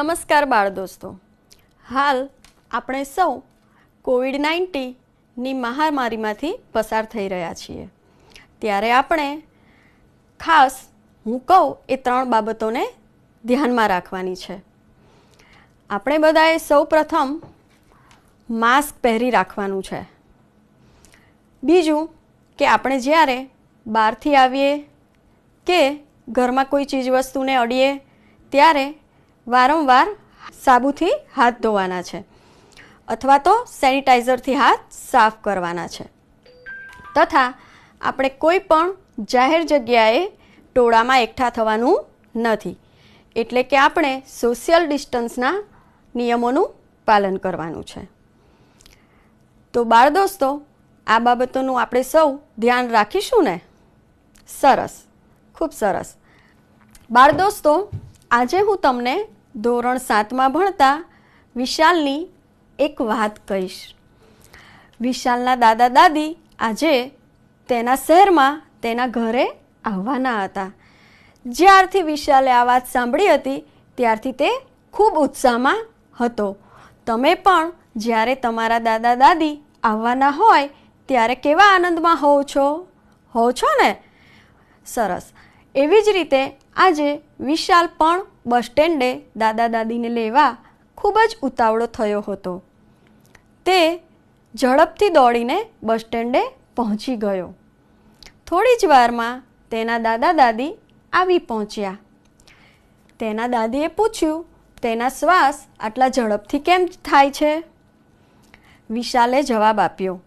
નમસ્કાર બાળ દોસ્તો. હાલ આપણે સૌ કોવિડ નાઇન્ટીનની મહામારીમાંથી પસાર થઈ રહ્યા છીએ. ત્યારે આપણે ખાસ હું કહું એ ત્રણ બાબતોને ધ્યાનમાં રાખવાની છે. આપણે બધાએ સૌ પ્રથમ માસ્ક પહેરી રાખવાનું છે. બીજું કે આપણે જ્યારે બહારથી આવીએ કે ઘરમાં કોઈ ચીજવસ્તુને અડીએ ત્યારે વારંવાર સાબુથી હાથ ધોવાના છે અથવા તો સેનિટાઈઝરથી હાથ સાફ કરવાના છે. તથા આપણે કોઈ પણ જાહેર જગ્યાએ ટોળામાં એકઠા થવાનું નથી. એટલે કે આપણે સોશિયલ ડિસ્ટન્સના નિયમોનું પાલન કરવાનું છે. તો બાળ દોસ્તો, આ બાબતોનું આપણે સૌ ધ્યાન રાખીશું ને? સરસ. ખૂબ સરસ. બાળ દોસ્તો, આજે હું તમને ધોરણ સાતમાં ભણતા વિશાલની એક વાત કહીશ. વિશાલના દાદા દાદી આજે તેના શહેરમાં તેના ઘરે આવવાના હતા. જ્યારથી વિશાલે આ વાત સાંભળી હતી, ત્યારથી તે ખૂબ ઉત્સાહમાં હતો. તમે પણ જ્યારે તમારા દાદા દાદી આવવાના હોય, ત્યારે કેવા આનંદમાં હોવ છો? હોવ છો ને? સરસ. એવી જ રીતે આજે વિશાલ પણ બસ સ્ટેન્ડે દાદા દાદીને લેવા ખૂબ જ ઉતાવળો થયો હતો. તે ઝડપથી દોડીને બસ સ્ટેન્ડે પહોંચી ગયો. થોડી જ વારમાં તેના દાદા દાદી આવી પહોંચ્યા. તેના દાદીએ પૂછ્યું, તેના શ્વાસ આટલા ઝડપથી કેમ થાય છે? વિશાલે જવાબ આપ્યો,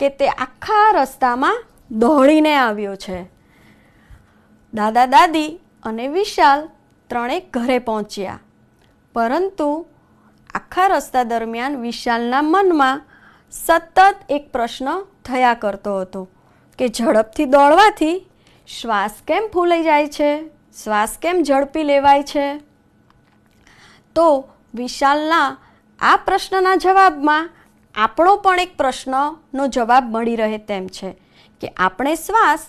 કે તે આખા રસ્તામાં દોડીને આવ્યો છે. દાદા દાદી અને વિશાલ ત્રણેય ઘરે પહોંચ્યા. પરંતુ આખા રસ્તા દરમિયાન વિશાલના મનમાં સતત એક પ્રશ્ન થયા કરતો હતો કે ઝડપથી દોડવાથી શ્વાસ કેમ ફૂલાઈ જાય છે? શ્વાસ કેમ ઝડપી લેવાય છે? તો વિશાલના આ પ્રશ્નના જવાબમાં આપણો પણ એક પ્રશ્નનો જવાબ મળી રહે તેમ છે કે આપણે શ્વાસ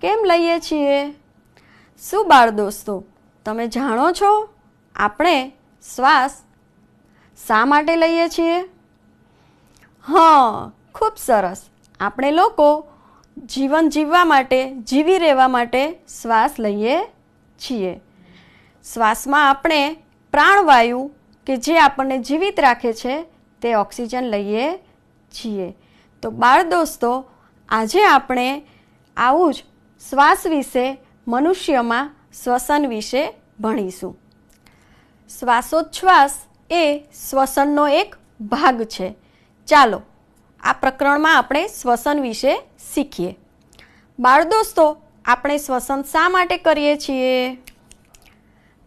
કેમ લઈએ છીએ? શું બાળ દોસ્તો તમે જાણો છો? આપણે શ્વાસ શા માટે લઈએ છીએ? હા, ખૂબ સરસ. આપણે લોકો જીવન જીવવા માટે, જીવી રહેવા માટે શ્વાસ લઈએ છીએ. શ્વાસમાં આપણે પ્રાણવાયુ કે જે આપણને જીવિત રાખે છે, તે ઓક્સિજન લઈએ છીએ. તો બાળ દોસ્તો, આજે આપણે આવું જ શ્વાસ વિશે મનુષ્યમાં શ્વસન વિશે ભણીશું. શ્વાસોચ્છ્વાસ એ શ્વસનનો એક ભાગ છે. ચાલો, આ પ્રકરણમાં આપણે શ્વસન વિશે શીખીએ. બાળ દોસ્તો આપણે શ્વસન શા માટે કરીએ છીએ?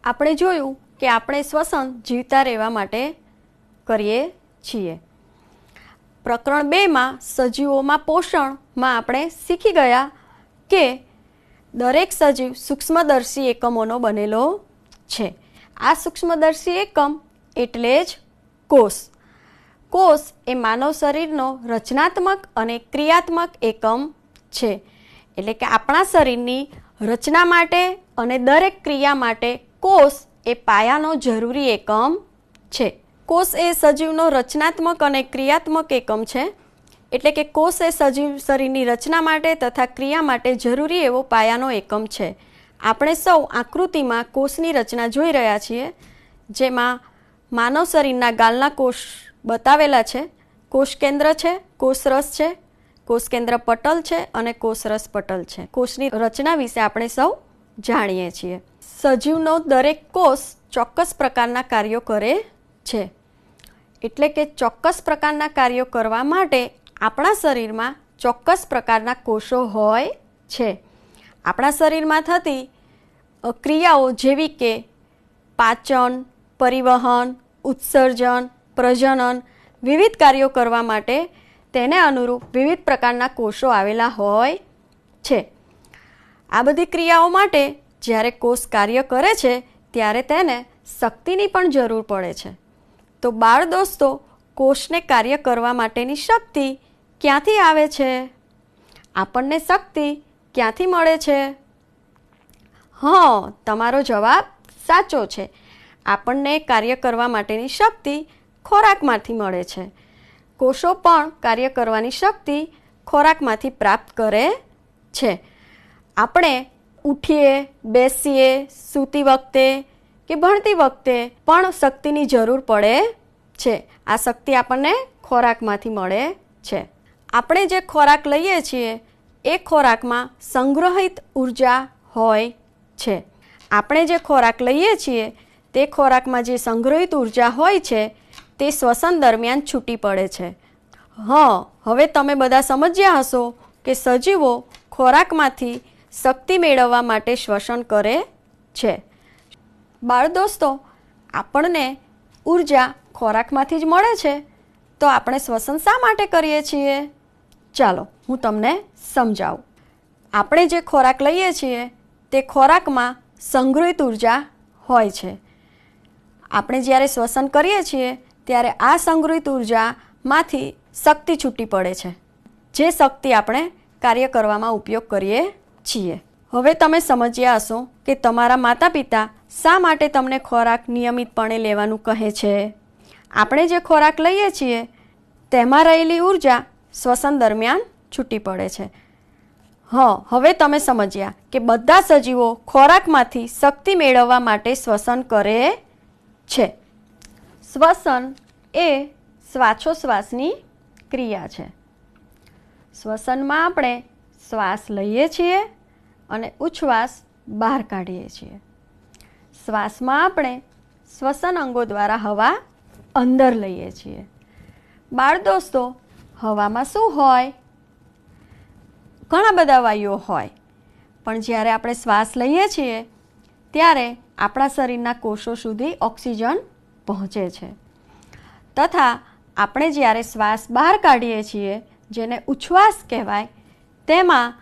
આપણે જોયું કે આપણે શ્વસન જીવતા રહેવા માટે કરીએ છીએ. પ્રકરણ બેમાં સજીવોમાં પોષણમાં આપણે શીખી ગયા કે દરેક સજીવ સૂક્ષ્મદર્શી એકમોનો બનેલો છે. આ સૂક્ષ્મદર્શી એકમ એટલે જ કોષ. કોષ એ માનવ શરીરનો રચનાત્મક અને ક્રિયાત્મક એકમ છે. એટલે કે આપણા શરીરની રચના માટે અને દરેક ક્રિયા માટે કોષ એ પાયાનો જરૂરી એકમ છે. કોષ એ સજીવનો રચનાત્મક અને ક્રિયાત્મક એકમ છે. એટલે કે કોષ એ સજીવ શરીરની રચના માટે તથા ક્રિયા માટે જરૂરી એવો પાયાનો એકમ છે. આપણે સૌ આકૃતિમાં કોષની રચના જોઈ રહ્યા છીએ, જેમાં માનવ શરીરના ગાલના કોષ બતાવેલા છે. કોષ કેન્દ્ર છે કોષરસ છે, કોષ કેન્દ્ર પટલ છે અને કોષરસ પટલ છે. કોષની રચના વિશે આપણે સૌ જાણીએ છીએ. સજીવનો દરેક કોષ ચોક્કસ પ્રકારના કાર્યો કરે છે. એટલે કે ચોક્કસ પ્રકારના કાર્યો કરવા માટે આપણા શરીરમાં ચોક્કસ પ્રકારના કોષો હોય છે. આપણા શરીરમાં થતી ક્રિયાઓ જેવી કે પાચન, પરિવહન, ઉત્સર્જન, પ્રજનન, વિવિધ કાર્યો કરવા માટે તેને અનુરૂપ વિવિધ પ્રકારના કોષો આવેલા હોય છે. આ બધી ક્રિયાઓ માટે જ્યારે કોષ કાર્ય કરે છે, ત્યારે તેને શક્તિની પણ જરૂર પડે છે. તો બાળ દોસ્તો, કોષને કાર્ય કરવા માટેની શક્તિ ક્યાંથી આવે છે? આપણને શક્તિ ક્યાંથી મળે છે? હા, તમારો જવાબ સાચો છે. આપણને કાર્ય કરવા માટેની શક્તિ ખોરાકમાંથી મળે છે. કોષો પણ કાર્ય કરવાની શક્તિ ખોરાકમાંથી પ્રાપ્ત કરે છે. આપણે ઉઠીએ, બેસીએ, સૂતી વખતે કે ભણતી વખતે પણ શક્તિની જરૂર પડે છે. આ શક્તિ આપણને ખોરાકમાંથી મળે છે. આપણે જે ખોરાક લઈએ છીએ, એ ખોરાકમાં સંગ્રહિત ઊર્જા હોય છે. આપણે જે ખોરાક લઈએ છીએ, તે ખોરાકમાં જે સંગ્રહિત ઊર્જા હોય છે, તે શ્વસન દરમિયાન છૂટી પડે છે. હં, હવે તમે બધા સમજ્યા હશો કે સજીવો ખોરાકમાંથી શક્તિ મેળવવા માટે શ્વસન કરે છે. બાળ દોસ્તો, આપણને ઊર્જા ખોરાકમાંથી જ મળે છે. તો આપણે શ્વસન શા માટે કરીએ છીએ? ચાલો, હું તમને સમજાવું. આપણે જે ખોરાક લઈએ છીએ, તે ખોરાકમાં સંગ્રહિત ઊર્જા હોય છે. આપણે જ્યારે શ્વસન કરીએ છીએ, ત્યારે આ સંગ્રહિત ઉર્જામાંથી શક્તિ છૂટી પડે છે. જે શક્તિ આપણે કાર્ય કરવામાં ઉપયોગ કરીએ છીએ. હવે તમે સમજ્યા હશો કે તમારા માતા પિતા શા માટે તમને ખોરાક નિયમિતપણે લેવાનું કહે છે? આપણે જે ખોરાક લઈએ છીએ, તેમાં રહેલી ઊર્જા શ્વસન દરમિયાન છૂટી પડે છે. હા, હવે તમે સમજ્યા કે બધા સજીવો ખોરાકમાંથી શક્તિ મેળવવા માટે શ્વસન કરે છે. શ્વસન એ શ્વાસોશ્વાસની ક્રિયા છે. શ્વસનમાં આપણે શ્વાસ લઈએ છીએ અને ઉચ્છ્વાસ બહાર કાઢીએ છીએ. શ્વાસમાં આપણે શ્વસન અંગો દ્વારા હવા અંદર લઈએ છીએ. બાળ દોસ્તો હવામાં શું હોય? ઘણા બધા વાયુઓ હોય. પણ જ્યારે આપણે શ્વાસ લઈએ છીએ, ત્યારે આપણા શરીરના કોષો સુધી ઓક્સિજન પહોંચે છે. તથા આપણે જ્યારે શ્વાસ બહાર કાઢીએ છીએ, જેને ઉચ્છ્વાસ કહેવાય, તેમાં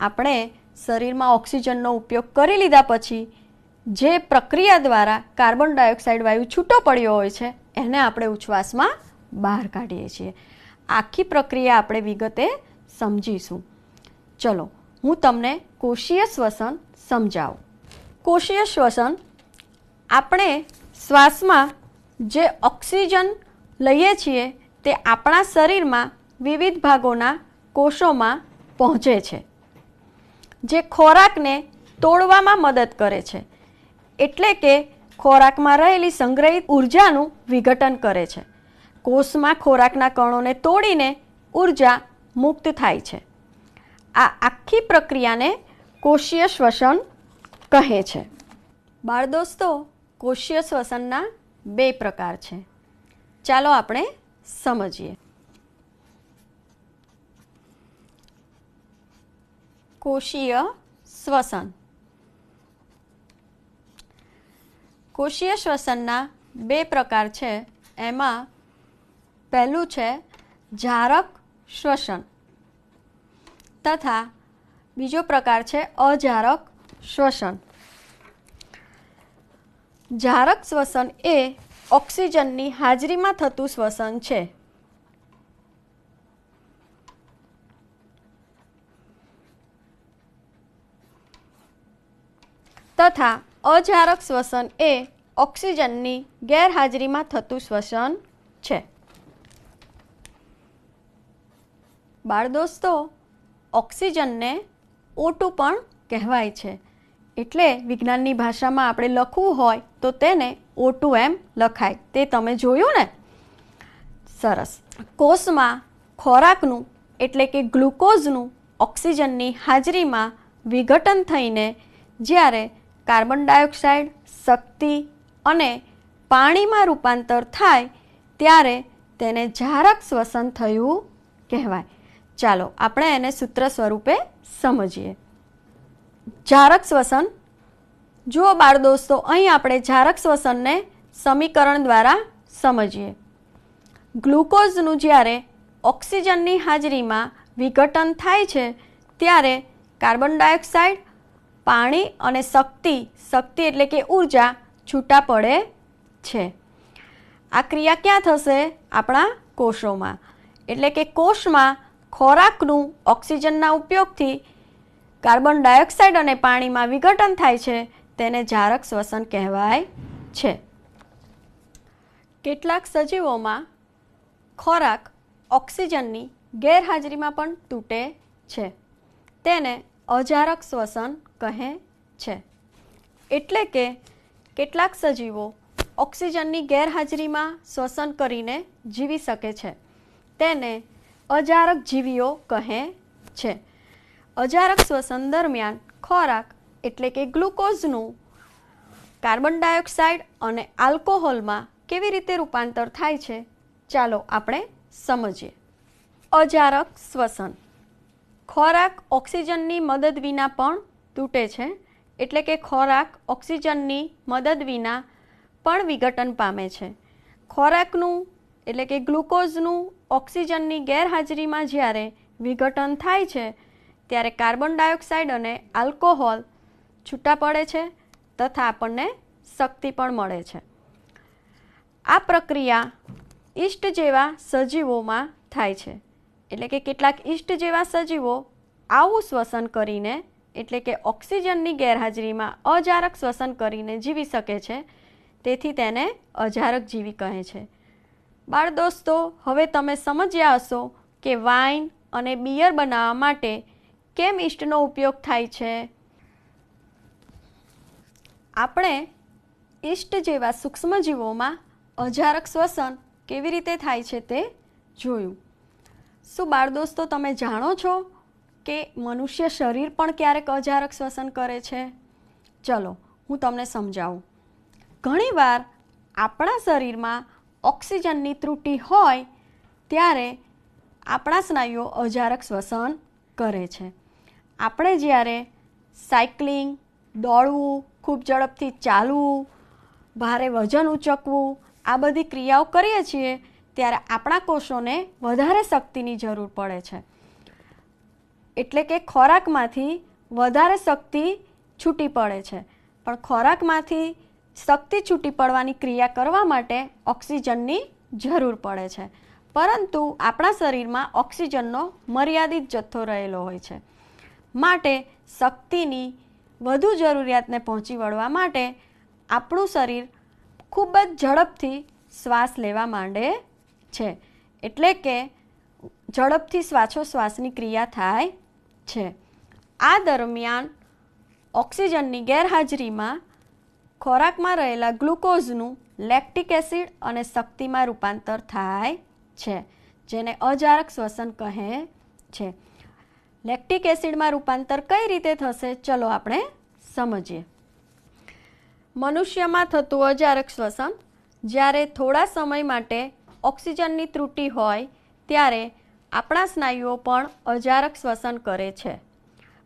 આપણે શરીરમાં ઓક્સિજનનો ઉપયોગ કરી લીધા પછી, જે પ્રક્રિયા દ્વારા કાર્બન ડાયોક્સાઇડ વાયુ છૂટો પડ્યો હોય છે, એને આપણે ઉચ્છ્વાસમાં બહાર કાઢીએ છીએ. આખી પ્રક્રિયા આપણે વિગતે સમજીશું. ચલો, હું તમને કોષીય શ્વસન સમજાવું. કોષીય શ્વસન આપણે શ્વાસમાં જે ઓક્સિજન લઈએ છીએ તે આપણા શરીરમાં વિવિધ ભાગોના કોષોમાં પહોંચે છે. જે ખોરાકને તોડવામાં મદદ કરે છે. એટલે કે ખોરાકમાં રહેલી સંગ્રહિત ઉર્જાનું વિઘટન કરે છે. કોષમાં ખોરાકના કણોને તોડીને ઊર્જા મુક્ત થાય છે. આ આખી પ્રક્રિયાને કોષીય શ્વસન કહે છે. બાળ દોસ્તો કોષીય શ્વસનના બે પ્રકાર છે. ચાલો આપણે સમજીએ. કોષીય શ્વસન. કોષીય શ્વસનના બે પ્રકાર છે. એમાં પહેલું છે જારક શ્વસન તથા બીજો પ્રકાર છે અજારક શ્વસન. જારક શ્વસન એ ઓક્સિજનની હાજરીમાં થતું શ્વસન છે. તથા અજારક શ્વસન એ ઓક્સિજનની ગેરહાજરીમાં થતું શ્વસન છે. બાળ દોસ્તો ઓક્સિજનને ઓટું પણ કહેવાય છે. એટલે વિજ્ઞાનની ભાષામાં આપણે લખવું હોય તો તેને ઓટું એમ લખાય. તે તમે જોયું ને? સરસ. કોષમાં ખોરાકનું એટલે કે ગ્લુકોઝનું ઓક્સિજનની હાજરીમાં વિઘટન થઈને જ્યારે કાર્બન ડાયોક્સાઇડ, શક્તિ અને પાણીમાં રૂપાંતર થાય, ત્યારે તેને જારક શ્વસન થયું કહેવાય. ચાલો, આપણે એને સૂત્ર સ્વરૂપે સમજીએ. જારક શ્વસન. જુઓ બાળ દોસ્તો અહીં આપણે જારક શ્વસનને સમીકરણ દ્વારા સમજીએ. ગ્લુકોઝનું જ્યારે ઓક્સિજનની હાજરીમાં વિઘટન થાય છે, ત્યારે કાર્બન ડાયોક્સાઇડ, પાણી અને શક્તિ શક્તિ એટલે કે ઊર્જા છૂટા પડે છે. આ ક્રિયા ક્યાં થશે? આપણા કોષોમાં. એટલે કે કોષમાં ખોરાકનું ઓક્સિજનના ઉપયોગથી કાર્બન ડાયોક્સાઇડ અને પાણીમાં વિઘટન થાય છે, તેને જારક શ્વસન કહેવાય છે. કેટલાક સજીવોમાં ખોરાક ઓક્સિજનની ગેરહાજરીમાં પણ તૂટે છે. તેને અજારક શ્વસન કહે છે. એટલે કે કેટલાક સજીવો ઓક્સિજનની ગેરહાજરીમાં શ્વસન કરીને જીવી શકે છે. તેને અજારક જીવીઓ કહે છે. અજારક શ્વસન દરમિયાન ખોરાક એટલે કે ગ્લુકોઝનું કાર્બન ડાયોક્સાઇડ અને આલ્કોહોલમાં કેવી રીતે રૂપાંતર થાય છે, ચાલો આપણે સમજીએ. અજારક શ્વસન. ખોરાક ઓક્સિજનની મદદ વિના પણ તૂટે છે, એટલે કે ખોરાક ઓક્સિજનની મદદ વિના પણ વિઘટન પામે છે. ખોરાકનું એટલે કે ગ્લુકોઝનું ઓક્સિજનની ગેરહાજરીમાં જ્યારે વિઘટન થાય છે, ત્યારે કાર્બન ડાયોક્સાઇડ અને આલ્કોહોલ છૂટા પડે છે તથા આપણને શક્તિ પણ મળે છે. આ પ્રક્રિયા ઈષ્ટ જેવા સજીવોમાં થાય છે. એટલે કે કેટલાક ઈષ્ટ જેવા સજીવો આવું શ્વસન કરીને, એટલે કે ઓક્સિજનની ગેરહાજરીમાં અજારક શ્વસન કરીને જીવી શકે છે, તેથી તેને અજારક જીવી કહે છે. બાળ દોસ્તો, હવે તમે સમજ્યા હશો કે વાઇન અને બિયર બનાવવા માટે કેમ ઈસ્ટનો ઉપયોગ થાય છે. આપણે ઈષ્ટ જેવા સૂક્ષ્મજીવોમાં અજારક શ્વસન કેવી રીતે થાય છે તે જોયું. શું બાળ દોસ્તો, તમે જાણો છો કે મનુષ્ય શરીર પણ ક્યારેક અજારક શ્વસન કરે છે? ચલો, હું તમને સમજાવું. ઘણીવાર આપણા શરીરમાં ઓક્સિજનની ત્રુટિ હોય, ત્યારે આપણા સ્નાયુઓ અજારક શ્વસન કરે છે. આપણે જ્યારે સાયકલિંગ, દોડવું, ખૂબ ઝડપથી ચાલવું, ભારે વજન ઉચકવું, આ બધી ક્રિયાઓ કરીએ છીએ, ત્યારે આપણા કોષોને વધારે શક્તિની જરૂર પડે છે. એટલે કે ખોરાકમાંથી વધારે શક્તિ છૂટી પડે છે. પણ ખોરાકમાંથી શક્તિ છૂટી પડવાની ક્રિયા કરવા માટે ઓક્સિજનની જરૂર પડે છે. પરંતુ આપણા શરીરમાં ઓક્સિજનનો મર્યાદિત જથ્થો રહેલો હોય છે. માટે શક્તિની વધુ જરૂરિયાતને પહોંચી વળવા માટે આપણું શરીર ખૂબ જ ઝડપથી શ્વાસ લેવા માંડે છે. એટલે કે ઝડપથી શ્વાસોશ્વાસની ક્રિયા થાય છે. આ દરમિયાન ઓક્સિજનની ગેરહાજરીમાં ખોરાકમાં રહેલા ગ્લુકોઝનું લેક્ટિક એસિડ અને શક્તિમાં રૂપાંતર થાય છે, જેને અજારક શ્વસન કહે છે. લેક્ટિક એસિડમાં રૂપાંતર કઈ રીતે થશે, ચલો આપણે સમજીએ. મનુષ્યમાં થતું અજારક શ્વસન, જ્યારે થોડા સમય માટે ઓક્સિજનની ત્રુટિ હોય, ત્યારે આપણા સ્નાયુઓ પણ અજારક શ્વસન કરે છે.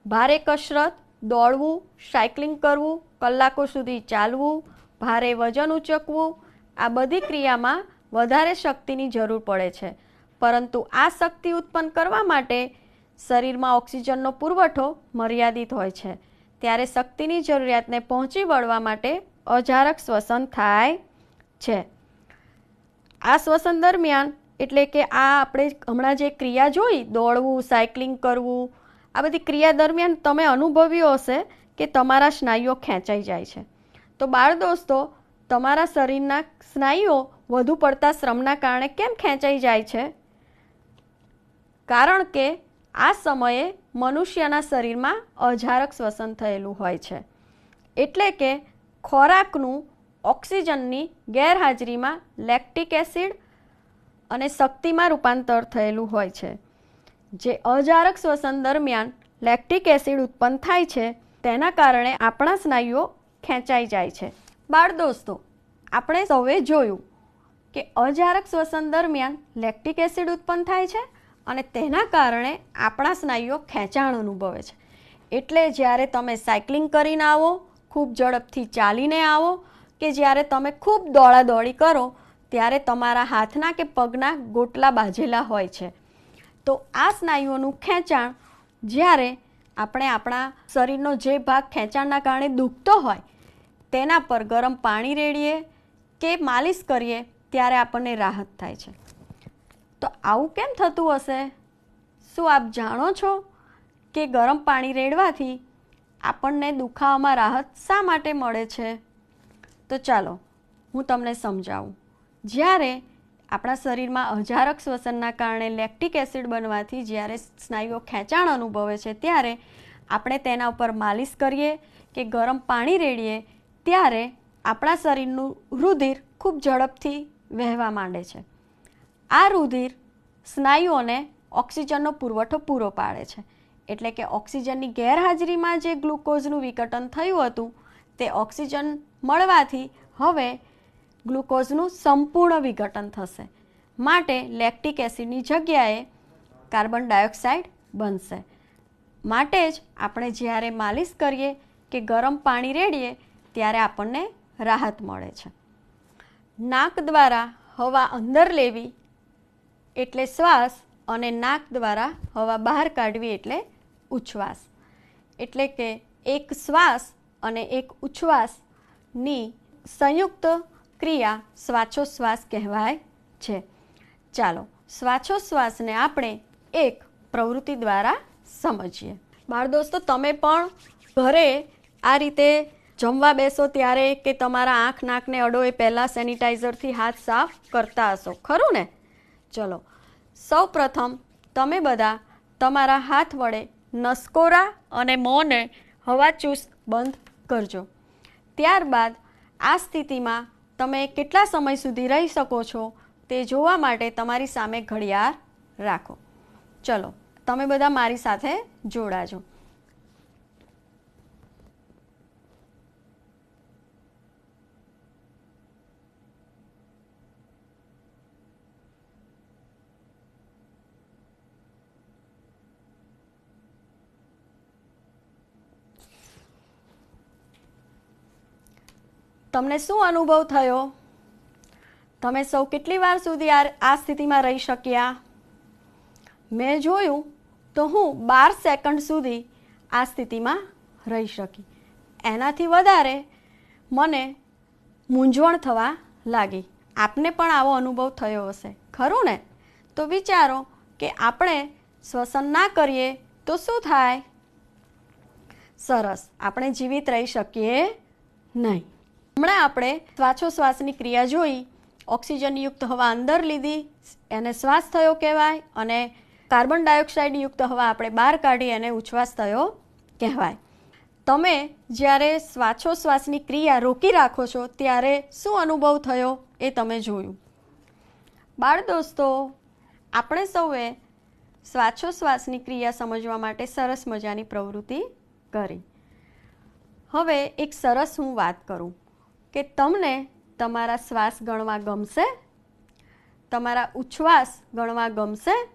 ભારે કસરત, દોડવું, સાયકલિંગ કરવું કલાકો સુધી ચાલવું, ભારે વજન ઉચકવું, આ બધી ક્રિયામાં વધારે શક્તિની જરૂર પડે છે. પરંતુ આ શક્તિ ઉત્પન્ન કરવા માટે શરીરમાં ઓક્સિજનનો પુરવઠો મર્યાદિત હોય છે. ત્યારે શક્તિની જરૂરિયાતને પહોંચી વળવા માટે અજારક શ્વસન થાય છે. આ શ્વસન દરમિયાન એટલે કે આ આપણે હમણાં જે ક્રિયા જોઈ, દોડવું, સાયકલિંગ કરવું, આ બધી ક્રિયા દરમિયાન તમે અનુભવ્યું હશે કે તમારા સ્નાયુઓ ખેંચાઈ જાય છે. તો બાળ દોસ્તો, તમારા શરીરના સ્નાયુઓ વધુ પડતા શ્રમના કારણે કેમ ખેંચાઈ જાય છે? કારણ કે આ સમયે મનુષ્યના શરીરમાં અજારક શ્વસન થયેલું હોય છે. એટલે કે ખોરાકનું ઓક્સિજનની ગેરહાજરીમાં લેક્ટિક એસિડ અને શક્તિમાં રૂપાંતર થયેલું હોય છે. જે અજારક શ્વસન દરમિયાન લેક્ટિક એસિડ ઉત્પન્ન થાય છે તેના કારણે આપણા સ્નાયુઓ ખેંચાઈ જાય છે. બાળ દોસ્તો આપણે સૌએ જોયું કે અજારક શ્વસન દરમિયાન લેક્ટિક એસિડ ઉત્પન્ન થાય છે અને તેના કારણે આપણા સ્નાયુઓ ખેંચાણ અનુભવે છે. એટલે જ્યારે તમે સાયકલિંગ કરીને આવો, ખૂબ ઝડપથી ચાલીને આવો કે જ્યારે તમે ખૂબ દોડાદોડી કરો, ત્યારે તમારા હાથના કે પગના ગોટલા બાજેલા હોય છે. તો આ સ્નાયુઓનું ખેંચાણ જ્યારે આપણે આપણા શરીરનો જે ભાગ ખેંચાણના કારણે દુખતો હોય, તેના પર ગરમ પાણી રેડીએ કે માલિશ કરીએ, ત્યારે આપણને રાહત થાય છે. તો આવું કેમ થતું હશે? શું આપ જાણો છો કે ગરમ પાણી રેડવાથી આપણને દુખાવામાં રાહત શા માટે મળે છે? તો ચાલો, હું તમને સમજાવું. જ્યારે આપણા શરીરમાં અજારક શ્વસનના કારણે લેક્ટિક એસિડ બનવાથી જ્યારે સ્નાયુઓ ખેંચાણ અનુભવે છે ત્યારે આપણે તેના ઉપર માલિશ કરીએ કે ગરમ પાણી રેડીએ ત્યારે આપણા શરીરનું રુધિર ખૂબ ઝડપથી વહેવા માંડે છે. આ રુધિર સ્નાયુઓને ઓક્સિજનનો પુરવઠો પૂરો પાડે છે. એટલે કે ઓક્સિજનની ગેરહાજરીમાં જે ગ્લુકોઝનું વિઘટન થયું હતું તે ઓક્સિજન મળવાથી હવે ગ્લુકોઝનું સંપૂર્ણ વિઘટન થશે. માટે લેક્ટિક એસિડની જગ્યાએ કાર્બન ડાયોક્સાઇડ બનશે. માટે જ આપણે જ્યારે માલિશ કરીએ કે ગરમ પાણી રેડીએ, ત્યારે આપણને રાહત મળે છે. નાક દ્વારા હવા અંદર લેવી એટલે શ્વાસ અને નાક દ્વારા હવા બહાર કાઢવી એટલે ઉચ્છ્વાસ. એટલે કે એક શ્વાસ અને એક ઉચ્છ્વાસની સંયુક્ત ક્રિયા શ્વાસોશ્વાસ કહેવાય છે. ચાલો, શ્વાસોશ્વાસને આપણે એક પ્રવૃત્તિ દ્વારા સમજીએ. બાળ દોસ્તો, તમે પણ ઘરે આ રીતે જમવા બેસો ત્યારે કે તમારા આંખ નાકને અડો એ પહેલાં સેનિટાઈઝરથી હાથ સાફ કરતા હશો, ખરું ને? ચલો સૌ પ્રથમ તમે બધા તમારા હાથ વડે નસકોરા અને મોંને હવાચૂસ બંધ કરજો. ત્યારબાદ આ સ્થિતિમાં તમે કેટલા સમય સુધી રહી શકો છો તે જોવા માટે તમારી સામે ઘડિયાળ રાખો. ચલો, તમે બધા મારી સાથે જોડાજો. તમને શું અનુભવ થયો? તમે સૌ કેટલી વાર સુધી આ સ્થિતિમાં રહી શક્યા? મેં જોયું તો હું બાર સેકન્ડ સુધી આ સ્થિતિમાં રહી શકી. એનાથી વધારે મને મૂંઝવણ થવા લાગી. આપને પણ આવો અનુભવ થયો હશે. ખરું ને? તો વિચારો કે આપણે શ્વસન ના કરીએ તો શું થાય? સરસ. આપણે જીવિત રહી શકીએ નહીં. હમણાં આપણે શ્વાસોશ્વાસની ક્રિયા જોઈ, ઓક્સિજનયુક્ત હવા અંદર લીધી, એને શ્વાસ થયો કહેવાય અને કાર્બન ડાયોક્સાઇડ યુક્ત હવા આપણે બહાર કાઢી એને ઉચ્છ્વાસ થયો કહેવાય. તમે જ્યારે શ્વાસોશ્વાસની ક્રિયા રોકી રાખો છો, ત્યારે શું અનુભવ થયો એ તમે જોયું. બાળ દોસ્તો, આપણે સૌએ શ્વાસોશ્વાસની ક્રિયા સમજવા માટે સરસ મજાની પ્રવૃત્તિ કરી. હવે એક સરસ હું વાત કરું. કે તમને તમારા શ્વાસ ગણવા ગમશે? તમારા ઉચ્છ્વાસ ગણવા ગમશે?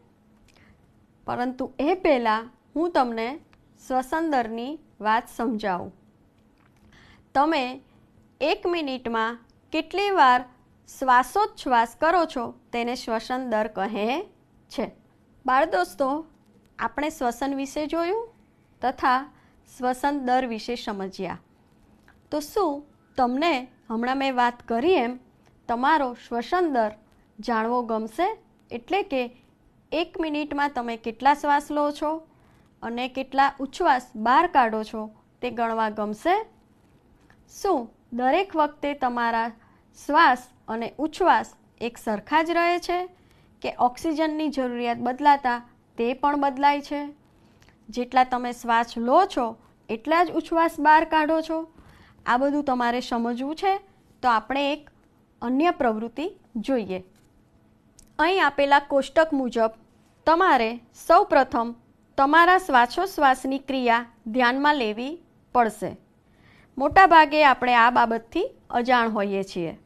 પરંતુ એ પહેલાં હું તમને શ્વસન દરની વાત સમજાવું. તમે એક મિનિટમાં કેટલી વાર શ્વાસોચ્છ્વાસ કરો છો તેને શ્વસન દર કહે છે. બાળ દોસ્તો આપણે શ્વસન વિશે જોયું? તથા શ્વસન દર વિશે સમજ્યા. તો શું તમને હમણાં મેં વાત કરી એમ, તમારો શ્વસન દર જાણવો ગમશે એટલે કે એક મિનિટમાં તમે કેટલા શ્વાસ લો છો અને કેટલા ઉચ્છ્વાસ બહાર કાઢો છો તે ગણવા ગમશે? શું દરેક વખતે તમારા શ્વાસ અને ઉચ્છ્વાસ એક સરખા જ રહે છે કે ઓક્સિજનની જરૂરિયાત બદલાતા તે પણ બદલાય છે? જેટલા તમે શ્વાસ લો છો, એટલા જ ઉચ્છ્વાસ બહાર કાઢો છો આ બધું તમારે સમજવું છે, તો આપણે એક અન્ય પ્રવૃત્તિ જોઈએ. અહીં આપેલા કોષ્ટક મુજબ, તમારે સૌ પ્રથમ તમારા શ્વાસોશ્વાસની ક્રિયા ધ્યાનમાં લેવી પડશે. મોટાભાગે આપણે આ બાબતથી અજાણ હોઈએ છીએ.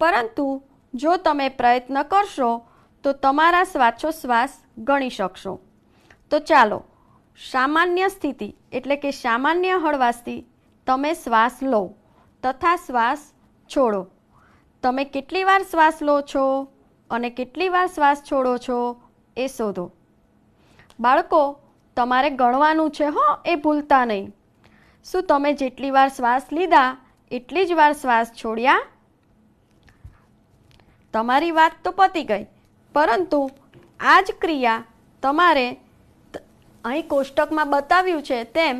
પરંતુ જો તમે પ્રયત્ન કરશો, તો તમારા શ્વાસોશ્વાસ ગણી શકશો. તો ચાલો, સામાન્ય સ્થિતિ એટલે કે સામાન્ય હળવાશથી તમે શ્વાસ લો તથા શ્વાસ છોડો. તમે કેટલી વાર શ્વાસ લો છો અને કેટલી વાર શ્વાસ છોડો છો એ શોધો. બાળકો, તમારે ગણવાનું છે હો, એ ભૂલતા નહીં. શું તમે જેટલી વાર શ્વાસ લીધા, એટલી જ વાર શ્વાસ છોડ્યા? તમારી વાત તો પતી ગઈ, પરંતુ આ જ ક્રિયા તમારે અહીં કોષ્ટકમાં બતાવ્યું છે તેમ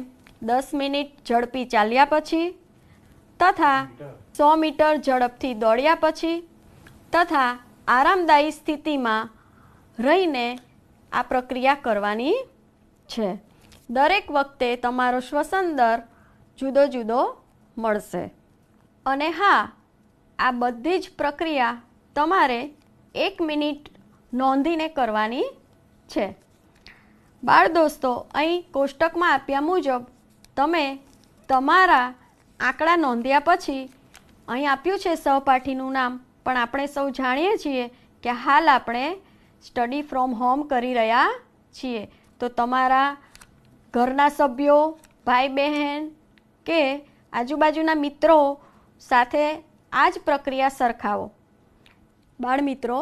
દસ મિનિટ ઝડપી ચાલ્યા પછી તથા સો મીટર ઝડપથી દોડ્યા પછી તથા આરામદાયી સ્થિતિમાં રહીને આ પ્રક્રિયા કરવાની છે. દરેક વખતે તમારો શ્વસન દર જુદો જુદો મળશે. અને હા, આ બધી જ પ્રક્રિયા તમારે એક મિનિટ નોંધીને કરવાની છે. બાળ દોસ્તો, અહીં કોષ્ટકમાં આપ્યા મુજબ તમે તમારા આંકડા નોંધ્યા પછી અહીં આપ્યું છે સહપાઠીનું નામ, પણ આપણે સૌ જાણીએ છીએ કે હાલ આપણે સ્ટડી ફ્રોમ હોમ કરી રહ્યા છીએ. તો તમારા ઘરના સભ્યો, ભાઈ બહેન કે આજુબાજુના મિત્રો સાથે આ જ પ્રક્રિયા સરખાવો. બાળ મિત્રો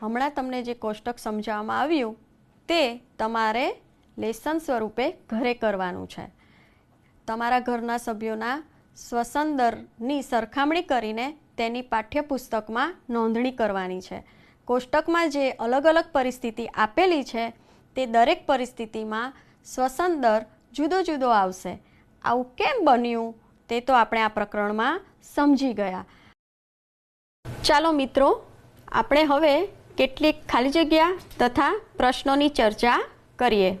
હમણાં તમને જે કોષ્ટક સમજાવવામાં આવ્યું તે તમારે લેસન સ્વરૂપે ઘરે કરવાનું છે. તમારા ઘરના સભ્યોના શ્વસન દરની સરખામણી કરીને તેની પાઠ્યપુસ્તકમાં નોંધણી કરવાની છે. કોષ્ટકમાં જે અલગ અલગ પરિસ્થિતિ આપેલી છે, તે દરેક પરિસ્થિતિમાં શ્વસન દર જુદો જુદો આવશે. આવું કેમ બન્યું તે તો આપણે આ પ્રકરણમાં સમજી ગયા. ચાલો મિત્રો, આપણે હવે કેટલીક ખાલી જગ્યા તથા પ્રશ્નોની ચર્ચા કરીએ.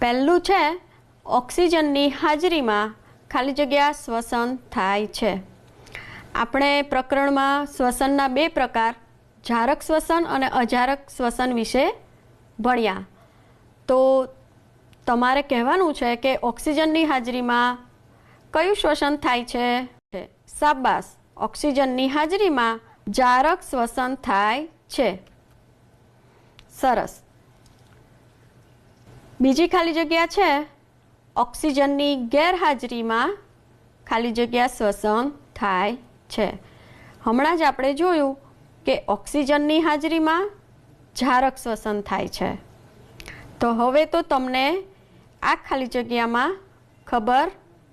પહેલું છે ઓક્સિજનની હાજરીમાં ખાલી જગ્યા શ્વસન થાય છે. આપણે પ્રકરણમાં શ્વસનના બે પ્રકાર, જારક શ્વસન અને અજારક શ્વસન વિશે ભણ્યા. તો તમારે કહેવાનું છે કે ઓક્સિજનની હાજરીમાં કયું શ્વસન થાય છે? સાબાસ ઓક્સિજનની હાજરીમાં જારક શ્વસન થાય છે. સરસ. બીજી ખાલી જગ્યા છે? ઓક્સિજનની ગેરહાજરીમાં ખાલી જગ્યા શ્વસન થાય છે. હમણાં જ આપણે જોયું કે ઓક્સિજનની હાજરીમાં ઝારક શ્વસન થાય છે. તો હવે તો તમને આ ખાલી જગ્યામાં ખબર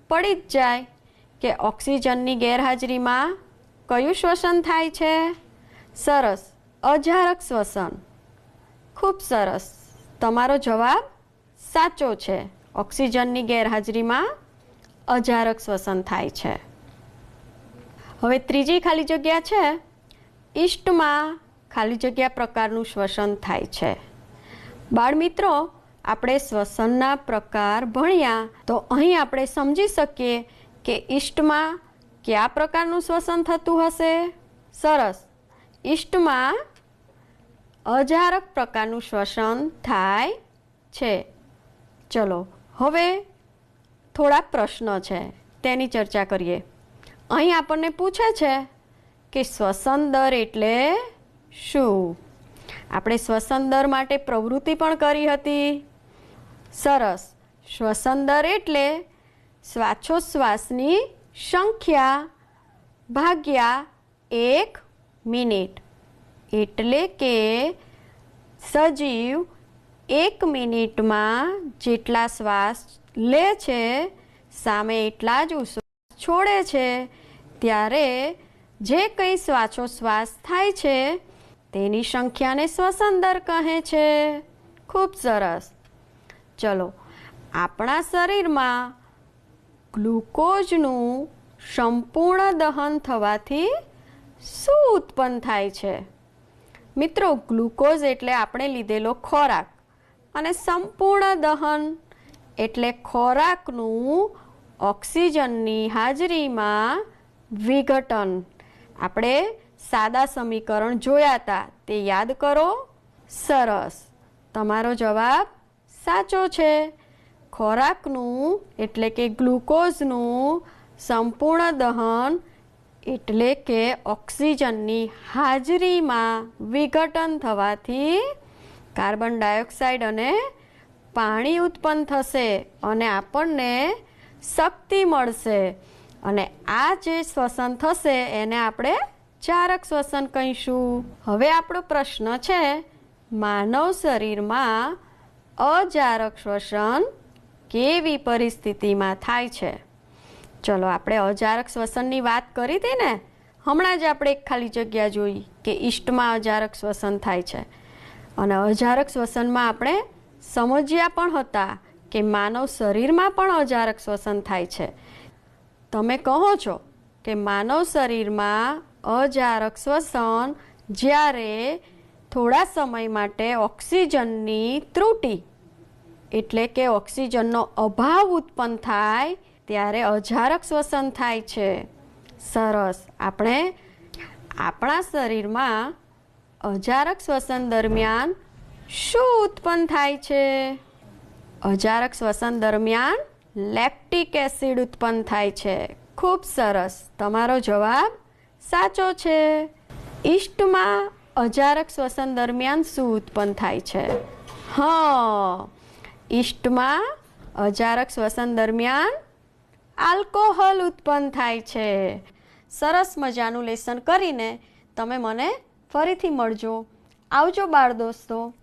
પડી જ જાય કે ઓક્સિજનની ગેરહાજરીમાં કયું શ્વસન થાય છે. સરસ, અજારક શ્વસન ખૂબ સરસ. તમારો જવાબ સાચો છે. ઓક્સિજનની ગેરહાજરીમાં અજારક શ્વસન થાય છે. હવે ત્રીજી ખાલી જગ્યા છે. ઈસ્ટમાં ખાલી જગ્યા પ્રકારનું શ્વસન થાય છે. બાળમિત્રો, આપણે શ્વસનના પ્રકાર ભણ્યા તો અહીં આપણે સમજી શકીએ કે ઈસ્ટમાં કયા પ્રકારનું શ્વસન થતું હશે? સરસ. ઈસ્ટમાં અજારક પ્રકારનું શ્વસન થાય છે. ચલો હવે થોડાક પ્રશ્નો છે, તેની ચર્ચા કરીએ. અહીં આપણને પૂછે છે કે શ્વસન દર એટલે શું? આપણે શ્વસન દર માટે પ્રવૃત્તિ પણ કરી હતી. સરસ. શ્વસન દર એટલે શ્વાસોશ્વાસની સંખ્યા ભાગ્યા એક મિનિટ. એટલે કે સજીવ એક મિનિટમાં જેટલા શ્વાસ લે છે, સામે એટલા જ ઉશ્વાસ છોડે છે. ત્યારે જે કંઈ શ્વાસોશ્વાસ થાય છે, તેની સંખ્યાને સ્વસંદર કહે છે. ખૂબ સરસ. ચલો, આપણા શરીરમાં ગ્લુકોઝનું સંપૂર્ણ દહન થવાથી શું ઉત્પન્ન થાય છે? મિત્રો, ગ્લુકોઝ એટલે આપણે લીધેલો ખોરાક. અને સંપૂર્ણ દહન એટલે ખોરાકનું ઓક્સિજનની હાજરીમાં વિઘટન. આપણે સાદા સમીકરણ જોયા હતા તે યાદ કરો? સરસ. તમારો જવાબ સાચો છે. ખોરાકનું એટલે કે ગ્લુકોઝનું સંપૂર્ણ દહન એટલે કે ઓક્સિજનની હાજરીમાં વિઘટન થવાથી કાર્બન ડાયોક્સાઇડ અને પાણી ઉત્પન્ન થશે અને આપણને શક્તિ મળશે. અને આ જે શ્વસન થશે એને આપણે ચારક શ્વસન કહીશું. હવે આપણો પ્રશ્ન છે, માનવ શરીરમાં અજારક શ્વસન કેવી પરિસ્થિતિમાં થાય છે? ચલો, આપણે અજારક શ્વસનની વાત કરી હતી ને? હમણાં જ આપણે એક ખાલી જગ્યા જોઈ કે ઈષ્ટમાં અજારક શ્વસન થાય છે. અને અજારક શ્વસનમાં આપણે સમજ્યા પણ હતા કે માનવ શરીરમાં પણ અજારક શ્વસન થાય છે. તમે કહો છો કે માનવ શરીરમાં અજારક શ્વસન જ્યારે થોડા સમય માટે ઓક્સિજનની ત્રુટી, એટલે કે ઓક્સિજનનો અભાવ ઉત્પન્ન થાય ત્યારે અજારક શ્વસન થાય છે. સરસ. આપણે આપણા શરીરમાં અજારક શ્વસન દરમિયાન શું ઉત્પન્ન થાય છે? અજારક શ્વસન દરમિયાન લેક્ટિક એસિડ ઉત્પન્ન થાય છે. ખૂબ સરસ. તમારો જવાબ સાચો છે. ઈસ્ટમાં અજારક શ્વસન દરમિયાન શું ઉત્પન્ન થાય છે? હા ઈસ્ટમાં અજારક શ્વસન દરમિયાન આલ્કોહોલ ઉત્પન્ન થાય છે. સરસ મજાનું લેસન કરીને તમે મને ફરીથી મળજો. આવજો બાળ દોસ્તો.